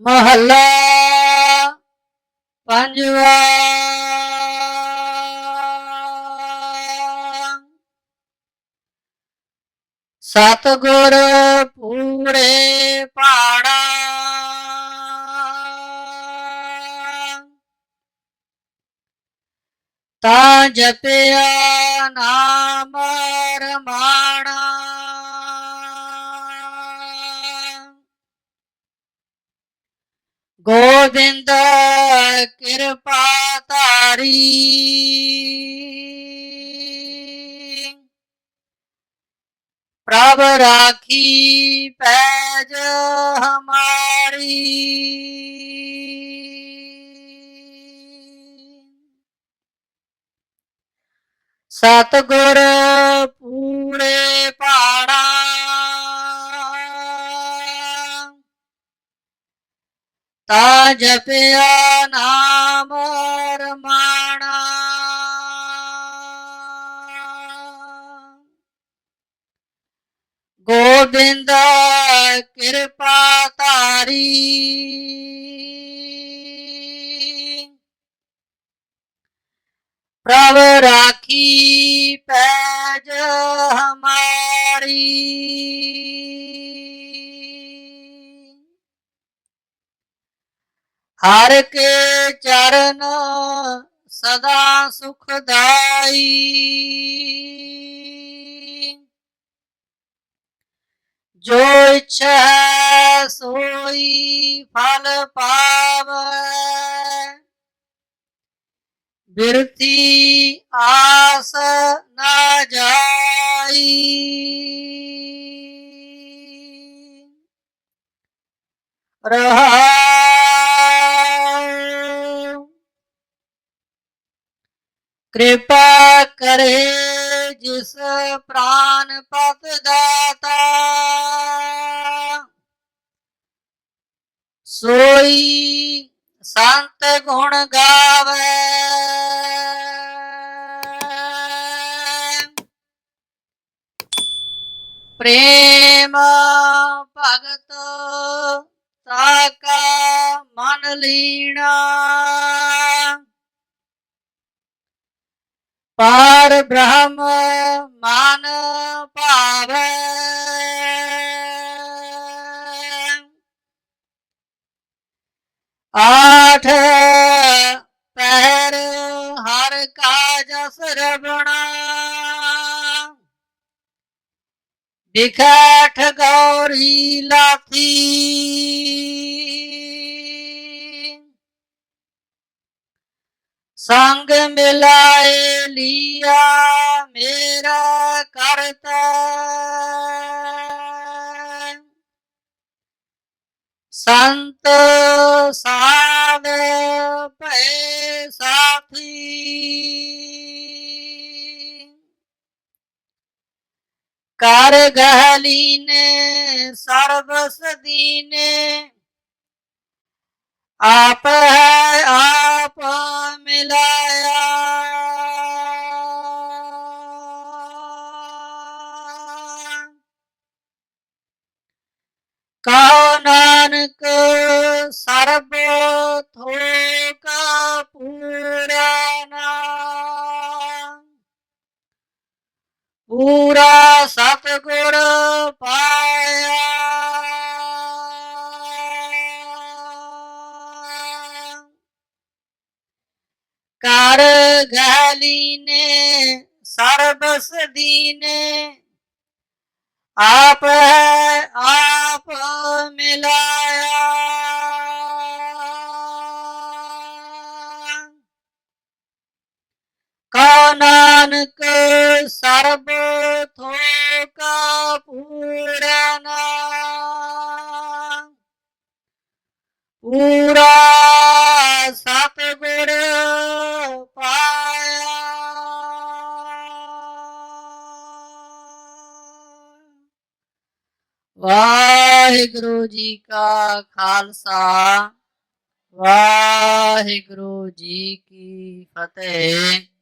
ਮਹੱਲਾ ਪੰਜਵਾ। ਸਤਗੁਰ ਪੂਰੇ ਪਾੜਾ। ਤਾਂ ਜਪਿਆ ਨਾਮ ਰਮਾਣਾ ਗੋਬਿੰਦ ਕਿਰਪਾ ਤਾਰੀ ਪ੍ਰਭ ਰਾਖੀ ਪੈਜ ਹਮਾਰੀ। ਸਤਗੁਰ ਪੂਰੇ ਪਾੜਾ ਤਾ ਜਪਿਆ ਨਾਮ ਰਮਾਣਾ। ਗੋਬਿੰਦ ਕਿਰਪਾ ਤਾਰੀ ਪ੍ਰਭ ਰਾਖੀ ਪੈ ਹਰ ਕੇ ਚਰਨ ਸਦਾ ਸੁਖਦਾਈ। ਜੋ ਇੱਛਾ ਸੋਈ ਫਲ ਪਾਵੈ। ਬਿਰਤੀ ਆਸ ਨਾ ਜਾਈ। ਰਹਾ ਕਿਰਪਾ ਕਰੇ ਜਿਸ ਪ੍ਰਾਨ ਪਤ ਦਾਤਾ ਸੋਈ ਸੰਤ ਗੁਣ ਗਾਵੇ। ਪ੍ਰੇਮ ਭਗਤ ਤਾਕਾ ਮਨ ਲੀਣਾ ਪਰ ਬ੍ਰਹਮ ਮਨ ਭਾਵੈ। ਆਠ ਪਹਿਰ ਹਰ ਕਾ ਜਸ ਰਵਣਾ ਵਿਖਾਠ ਗੌਰੀ ਲਾਥੀ। ਸੰਗ ਮਿਲਾਏ ਲਿਆ ਮੇਰਾ ਕਰਤਾ ਸੰਤ ਸਾਧ ਭੈ ਸਾਥੀ। ਕਰ ਗਹਲੀਨੇ ਸਰਬਸ ਦੀਨੇ ਆਪ ਹੈ ਕਹੋ ਨਾਨਕ ਸਰਬ ਥੋਕ ਪੂਰਾ ਪੂਰਾ ਸਤਿਗੁਰ ਪਾਇਆ। ਕਰ ਗਲੀਨੇ ਸਰਬਸ ਦੀਨੇ ਆਪ ਹੈ ਨਾਨਕ ਸਰਬ ਥੋਕ ਪੂਰਨ ਪੂਰਾ ਸਤਿਗੁਰ ਪਾਇਆ। ਵਾਹਿਗੁਰੂ ਜੀ ਕਾ ਖਾਲਸਾ, ਵਾਹਿਗੁਰੂ ਜੀ ਕੀ ਫਤਿਹ।